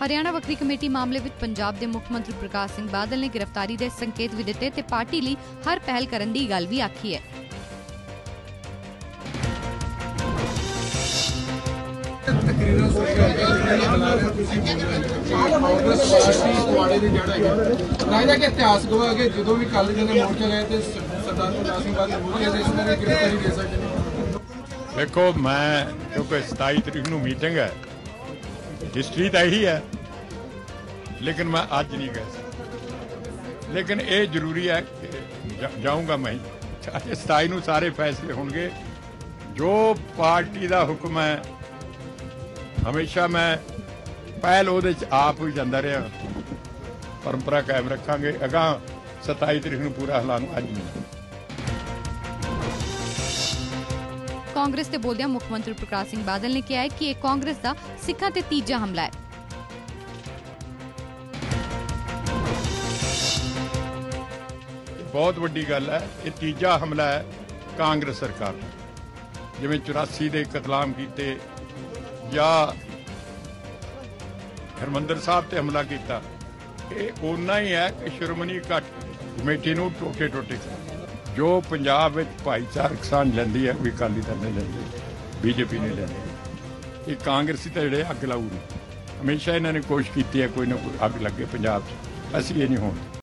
ਹਰਿਆਣਾ ਵੱਖਰੀ ਕਮੇਟੀ ਮਾਮਲੇ ਵਿੱਚ ਪੰਜਾਬ ਦੇ ਮੁੱਖ ਮੰਤਰੀ ਪ੍ਰਕਾਸ਼ ਸਿੰਘ ਬਾਦਲ ਨੇ ਗ੍ਰਿਫਤਾਰੀ ਦੇ ਸੰਕੇਤ ਵੀ ਦਿੱਤੇ ਤੇ ਪਾਰਟੀ ਲਈ ਹਰ ਪਹਿਲ ਕਰਨ ਦੀ ਗੱਲ ਵੀ ਆਖੀ ਹੈ। ਤਕਰੀਰਨ ਸੁਣਿਆ ਕਾਂਗਰਸ ਪਾਰਟੀ ਤੁਹਾਡੇ ਦੀ ਜੜ ਹੈਗਾ ਰਾਜਾ ਕਿ ਇਤਿਹਾਸ ਗਵਾਹ ਕਿ ਜਦੋਂ ਵੀ ਕੱਲ ਜਨੇ ਮੋਰਚਾ ਗਏ ਤੇ ਸ- ਸਰਦਾਰ ਪ੍ਰਕਾਸ਼ ਸਿੰਘ ਬਾਦਲ ਬੋਲੇ ਸੀ ਇਸ ਨੂੰ ਗ੍ਰਿਫਤਾਰੀ ਦੇ ਸਕਦੇ ਨੇ? ਦੇਖੋ ਮੈਂ ਕਿਉਂਕਿ 27 ਤਰੀਕ ਨੂੰ ਮੀਟਿੰਗ ਹੈ ਹਿਸਟਰੀ ਤਾਂ ਇਹੀ ਹੈ। ਲੇਕਿਨ ਮੈਂ ਅੱਜ ਨਹੀਂ ਗਿਆ ਸੀ। ਲੇਕਿਨ ਇਹ ਜ਼ਰੂਰੀ ਹੈ ਕਿ ਜਾਊਂਗਾ ਮੈਂ ਅੱਜ 27 ਨੂੰ ਸਾਰੇ ਫੈਸਲੇ ਹੋਣਗੇ। ਜੋ ਪਾਰਟੀ ਦਾ ਹੁਕਮ ਹੈ, ਹਮੇਸ਼ਾ ਮੈਂ ਪਹਿਲ ਉਹਦੇ ਚ ਆਪ ਹੀ ਜਾਂਦਾ ਰਿਹਾ। ਪਰੰਪਰਾ ਕਾਇਮ ਰੱਖਾਂਗੇ। ਅਗਾਂ 27 ਤਰੀਕ ਨੂੰ ਪੂਰਾ ਐਲਾਨ ਅੱਜ ਨਹੀਂ। ਕਾਂਗਰਸ ਤੇ ਬੋਲਦਿਆਂ ਮੁੱਖ ਮੰਤਰੀ ਪ੍ਰਕਾਸ਼ ਸਿੰਘ ਬਾਦਲ ਨੇ ਕਿਹਾ ਹੈ ਕਿ ਇਹ ਕਾਂਗਰਸ ਦਾ ਸਿੱਖਾਂ ਤੇ ਤੀਜਾ ਹਮਲਾ ਹੈ। ਬਹੁਤ ਵੱਡੀ ਗੱਲ ਹੈ, ਇਹ ਤੀਜਾ ਹਮਲਾ ਹੈ ਕਾਂਗਰਸ ਸਰਕਾਰ ਦਾ। ਜਿਵੇਂ 84 ਦੇ ਕਤਲਾਮ ਕੀਤੇ ਜਾਂ ਹਰਮੰਦਰ ਸਾਹਿਬ ਤੇ ਹਮਲਾ ਕੀਤਾ, ਇਹ ਓਨਾ ਹੀ ਹੈ ਕਿ ਸ਼੍ਰੋਮਣੀ ਅਕਾਲੀ ਕਮੇਟੀ ਨੂੰ ਟੋਟੇ ਟੋਟੇ ਜੋ ਪੰਜਾਬ ਵਿੱਚ ਭਾਈਚਾਰਕ ਸਾਂਝ ਲੈਂਦੀ ਹੈ, ਵੀ ਅਕਾਲੀ ਦਲ ਨੇ ਲੈਂਦੀ ਬੀਜੇਪੀ ਨੇ ਲੈਂਦੀ ਇਹ ਕਾਂਗਰਸੀ ਤਾਂ ਜਿਹੜੇ ਅੱਗ ਲਾਊ ਹਮੇਸ਼ਾ ਇਹਨਾਂ ਨੇ ਕੋਸ਼ਿਸ਼ ਕੀਤੀ ਹੈ, ਕੋਈ ਨਾ ਕੋਈ ਅੱਗ ਲੱਗੇ ਪੰਜਾਬ 'ਚ। ਅਸੀਂ ਇਹ ਨਹੀਂ ਹੋਣ